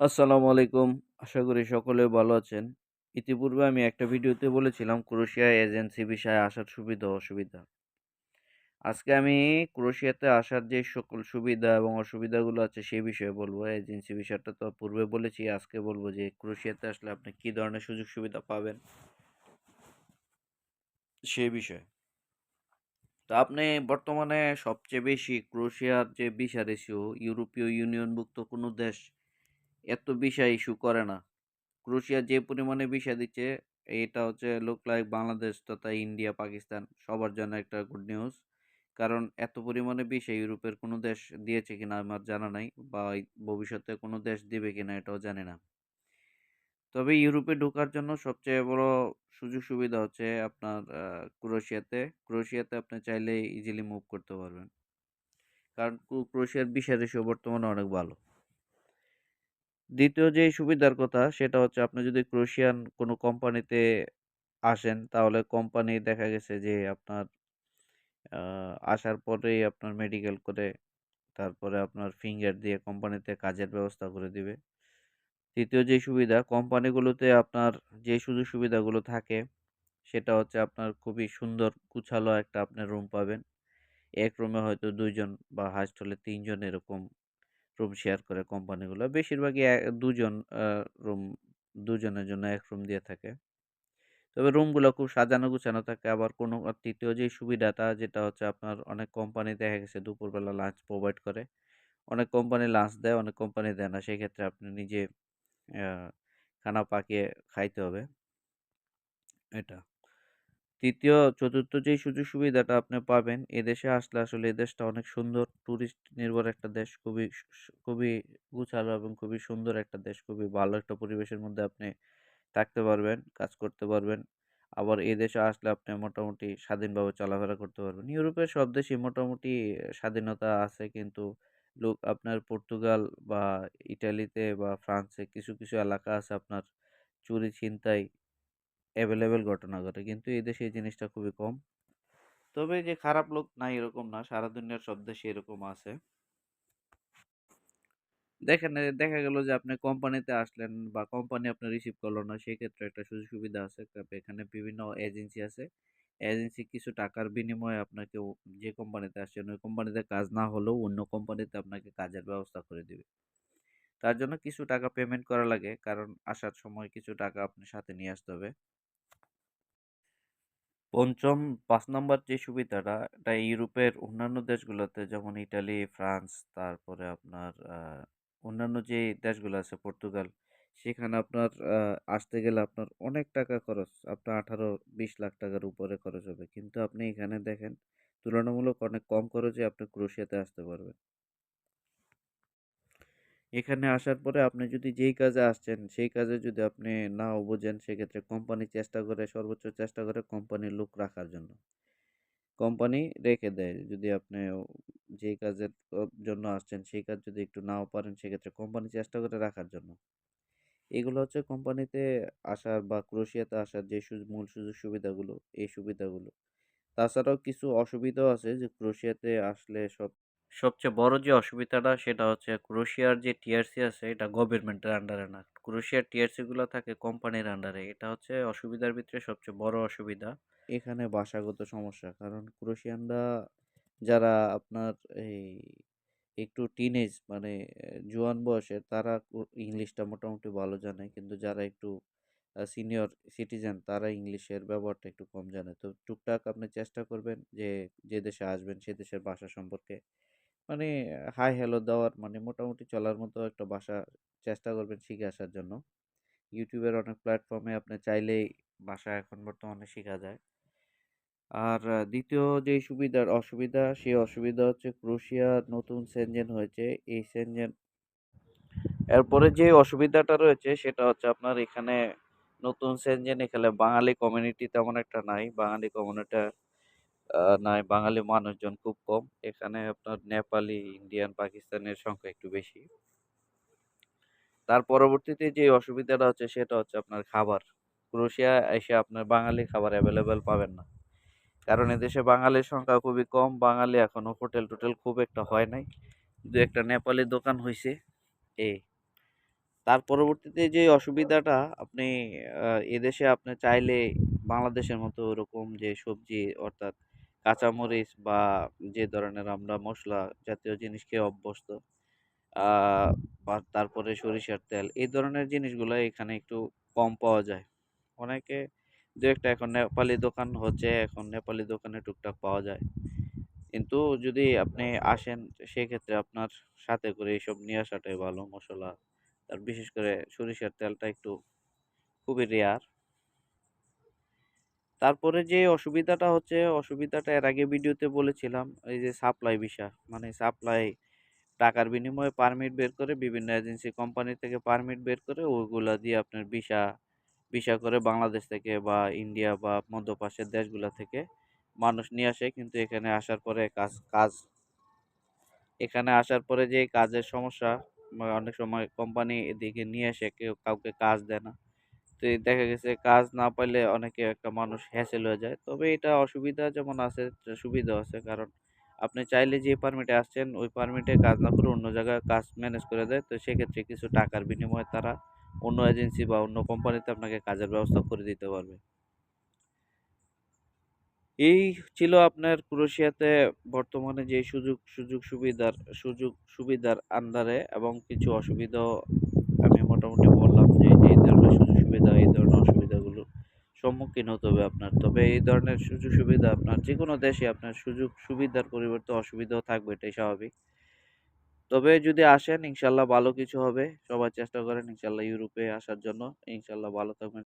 আসসালামু আলাইকুম। আশা করি সকলে ভালো আছেন। ইতিপূর্বে আমি একটা ভিডিওতে বলেছিলাম ক্রোয়েশিয়া এজেন্সি বিষয়ে আসার সুবিধা অসুবিধা। আজকে আমি ক্রোশিয়াতে আসার যে সকল সুবিধা এবং অসুবিধাগুলো আছে সেই বিষয়ে বলব। এজেন্সি বিষয়টা তো পূর্বে বলেছি, আজকে বলব যে ক্রোশিয়াতে আসলে আপনি কী ধরনের সুযোগ সুবিধা পাবেন সেই বিষয়ে। তো আপনি বর্তমানে সবচেয়ে বেশি ক্রোশিয়ার যে ভিসা রেশিও ইউরোপীয় ইউনিয়নভুক্ত কোনো দেশ এত ভিসা ইস্যু করে না। ক্রোয়েশিয়া যে পরিমাণে ভিসা দিচ্ছে এটা হচ্ছে লুক লাইক বাংলাদেশ তথা ইন্ডিয়া, পাকিস্তান সবার জন্য একটা গুড নিউজ। কারণ এত পরিমাণে ভিসা ইউরোপের কোনো দেশ দিয়েছে কিনা আমার জানা নাই বা ভবিষ্যতে কোনো দেশ দিবে কিনা এটাও জানি না। তবে ইউরোপে ঢোকার জন্য সবচেয়ে বড় সুযোগ সুবিধা হচ্ছে আপনার আ ক্রোয়েশিয়াতে। ক্রোয়েশিয়াতে আপনি চাইলে ইজিলি মুভ করতে পারবেন। কারণ ক্রো ক্রোয়েশিয়ার ভিসা রেশিও বর্তমানে অনেক ভালো। দ্বিতীয় যে সুবিধার কথা, সেটা হচ্ছে আপনি যদি ক্রোশিয়ান কোনো কোম্পানিতে আসেন, তাহলে কোম্পানি দেখা গেছে যে আপনার আসার পরেই আপনার মেডিকেল করে, তারপরে আপনার ফিঙ্গার দিয়ে কোম্পানিতে কাজের ব্যবস্থা করে দিবে। তৃতীয় যে সুবিধা, কোম্পানিগুলোতে আপনার যে সুযোগ সুবিধাগুলো থাকে, সেটা হচ্ছে আপনার খুবই সুন্দর গুছালো একটা আপনি রুম পাবেন। এক রুমে হয়তো দুইজন বা হলে ৩ এরকম রুম শেয়ার করে কোম্পানিগুলো। বেশিরভাগই ২ রুম দুজনের জন্য এক রুম দিয়ে থাকে। তবে রুমগুলো খুব সাজানো গুছানো থাকে। আবার কোনো তৃতীয় ৩য় যে সুবিধাটা যেটা হচ্ছে আপনার অনেক কোম্পানি দেখা গেছে দুপুরবেলা লাঞ্চ প্রোভাইড করে। অনেক কোম্পানি লাঞ্চ দেয়, অনেক কোম্পানি দেয় না। সেক্ষেত্রে আপনি নিজে খানা পাকিয়ে খাইতে হবে। এটা। ৩য়, ৪র্থ যেই সুযোগ সুবিধাটা আপনি পাবেন এদেশে আসলে আসলে দেশটা অনেক সুন্দর ট্যুরিস্ট নির্ভর একটা দেশ। খুবই খুবই গুছালো এবং খুবই সুন্দর একটা দেশ। খুবই ভালো একটা পরিবেশের মধ্যে আপনি থাকতে পারবেন, কাজ করতে পারবেন। আবার এই দেশে আসলে আপনি মোটামুটি স্বাধীনভাবে চলাফেরা করতে পারবেন। ইউরোপের সব দেশেই মোটামুটি স্বাধীনতা আছে কিন্তু লোক আপনার পর্তুগাল বা ইটালিতে বা ফ্রান্সে কিছু, কিছু এলাকা আছে আপনার চুরি ছিনতাই এভেলেবেল ঘটনা ঘটে। কিন্তু এই দেশে এই জিনিসটা খুবই কম। তবে যে খারাপ লোক নাই এরকম না। সারা দুনিয়ার সব দেশে এরকম আছে। দেখেন দেখা গেল যে আপনি কোম্পানিতে আসলেন বা কোম্পানি আপনার রিসিভ করল না, সেক্ষেত্রে একটা সুযোগ সুবিধা আছে। এখানে বিভিন্ন এজেন্সি আছে। এজেন্সি কিছু টাকার বিনিময়ে আপনাকে যে কোম্পানিতে আসছেন, ওই কোম্পানিতে কাজ না হলেও অন্য কোম্পানিতে আপনাকে কাজের ব্যবস্থা করে দিবে। তার জন্য কিছু টাকা পেমেন্ট করা লাগে। কারণ আসার সময় কিছু টাকা আপনি সাথে নিয়ে আসতে হবে। ৫ম ৫ নাম্বার যে সুবিধাটা এটা ইউরোপের অন্যান্য দেশগুলোতে যেমন ইটালি, ফ্রান্স তারপরে আপনার অন্যান্য যে দেশগুলো আছে পর্তুগাল সেখানে আপনার আসতে গেলে আপনার অনেক টাকা খরচ। আপনার ১৮-২০ লাখ টাকার উপরে খরচ হবে। কিন্তু আপনি এখানে দেখেন তুলনামূলক অনেক কম খরচে আপনি ক্রোয়েশিয়াতে আসতে পারবেন। এখানে আসার পরে আপনি যদি যেই কাজে আসছেন সেই কাজে যদি আপনি নাও বোঝেন সেক্ষেত্রে কোম্পানি চেষ্টা করে সর্বোচ্চ চেষ্টা করে কোম্পানির লোক রাখার জন্য। কোম্পানি রেখে দেয়। যদি আপনি যেই কাজের জন্য আসছেন সেই কাজ যদি একটু নাও পারেন সেক্ষেত্রে কোম্পানি চেষ্টা করে রাখার জন্য। এগুলো হচ্ছে কোম্পানিতে আসার বা ক্রোশিয়াতে আসার যে মূল সুযোগ সুবিধাগুলো, এই সুবিধাগুলো। তাছাড়াও কিছু অসুবিধাও আছে যে ক্রোশিয়াতে আসলে সব সবচেয়ে বড় যে অসুবিধাটা সেটা হচ্ছে ক্রোয়েশিয়ার যে টিআরসি আছে এটা গভর্নমেন্টের আন্ডারে না। ক্রোয়েশিয়ার টিআরসি গুলা থাকে কোম্পানির আন্ডারে। এটা হচ্ছে অসুবিধার ভিতরে সবচেয়ে বড় অসুবিধা। এখানে ভাষাগত সমস্যা। কারণ ক্রোয়েশিয়ানরা যারা আপনার এই একটু টিনেজ মানে জোয়ান বয়সের তারা ইংলিশটা মোটামুটি ভালো জানে। কিন্তু যারা একটু সিনিয়র সিটিজেন তারা ইংলিশের ব্যবহারটা একটু কম জানে। তো টুকটাক আপনি চেষ্টা করবেন যে, যে দেশে আসবেন সে দেশের ভাষা সম্পর্কে মানে হাই হ্যালো দেওয়ার মানে মোটামুটি চলার মতো একটা ভাষা চেষ্টা করবেন শিখে আসার জন্য। ইউটিউবের অনেক প্ল্যাটফর্মে আপনি চাইলেই ভাষা এখন বর্তমানে শেখা যায়। আর দ্বিতীয় যেই সুবিধার অসুবিধা, সেই অসুবিধা হচ্ছে ক্রোয়েশিয়া নতুন সেনজেন হয়েছে। এই সেনজেন এরপরে যে অসুবিধাটা রয়েছে, সেটা হচ্ছে আপনার এখানে নতুন সেনজেন এখানে বাঙালি কমিউনিটি তেমন একটা নাই। বাঙালি কমিউনিটা নাই। বাঙালি মানুষজন খুব কম। এখানে আপনার নেপালি, ইন্ডিয়ান, পাকিস্তানের সংখ্যা একটু বেশি। তার পরবর্তীতে যে অসুবিধাটা হচ্ছে সেটা হচ্ছে আপনার খাবার। ক্রোয়েশিয়া এসে আপনার বাঙালি খাবার অ্যাভেলেবেল পাবেন না। কারণ এদেশে বাঙালির সংখ্যা খুবই কম। বাঙালি এখনও হোটেল-টোটেল খুব একটা হয় নাই। দু একটা নেপালি দোকান হইছে এই। তার পরবর্তীতে যে অসুবিধাটা আপনি এদেশে আপনি চাইলে বাংলাদেশের মতো ওরকম যে সবজি অর্থাৎ কাঁচামরিচ বা যে ধরনের আমরা মশলা জাতীয় জিনিস খেয়ে অভ্যস্ত তারপরে সরিষার তেল এই ধরনের জিনিসগুলো এখানে একটু কম পাওয়া যায়। অনেকে দু একটা এখন নেপালি দোকান হচ্ছে, এখন নেপালি দোকানে টুকটাক পাওয়া যায়। কিন্তু যদি আপনি আসেন সেক্ষেত্রে আপনার সাথে করে এইসব নিয়ে আসাটাই ভালো মশলা আর বিশেষ করে সরিষার তেলটা একটু খুবই রেয়ার। তারপরে যে অসুবিধাটা হচ্ছে, অসুবিধাটা এর আগে ভিডিওতে বলেছিলাম এই যে সাপ্লাই বিষয়। মানে সাপ্লাই টাকার বিনিময়ে পারমিট বের করে বিভিন্ন এজেন্সি কোম্পানি থেকে পারমিট বের করে ওগুলা দিয়ে আপনার ভিসা, ভিসা করে বাংলাদেশ থেকে বা ইন্ডিয়া বা মধ্যপ্রাচ্যের দেশগুলো থেকে মানুষ নিয়ে আসে। কিন্তু এখানে আসার পরে কাজ কাজ এখানে আসার পরে যে কাজের সমস্যা অনেক সময় কোম্পানি এদিকে নিয়ে এসে কেউ কাউকে কাজ দেয় না। তো দেখা গেছে কাজ না পাইলে অনেকে একটা মানুষ হ্যাসেল হয়ে যায়। তবে এটা অসুবিধা যেমন আছে সুবিধা আছে। কারণ আপনি চাইলে যে পারমিটে আসছেন ওই পারমিটে কাজ না করে অন্য জায়গায় কাজ ম্যানেজ করে দেয়। তো সেক্ষেত্রে কিছু টাকার বিনিময়ে তারা অন্য এজেন্সি বা অন্য কোম্পানিতে আপনাকে কাজের ব্যবস্থা করে দিতে পারবে। এই ছিল আপনার ক্রোয়েশিয়াতে বর্তমানে যে সুযোগ সুযোগ সুবিধার সুযোগ সুবিধার আন্ডারে এবং কিছু অসুবিধাও আমি মোটামুটি বললাম যে, এই ধরনের সুবিধা, এই ধরনের অসুবিধাগুলো সম্মুখীন হতে হবে আপনার। তবে এই ধরনের সুযোগ সুবিধা আপনার যে কোনো দেশে আপনার সুযোগ সুবিধার পরিবর্তে অসুবিধাও থাকবে এটাই স্বাভাবিক। তবে যদি আসেন ইনশাল্লাহ ভালো কিছু হবে। সবাই চেষ্টা করেন ইনশাল্লাহ ইউরোপে আসার জন্য। ইনশাল্লাহ ভালো থাকবেন।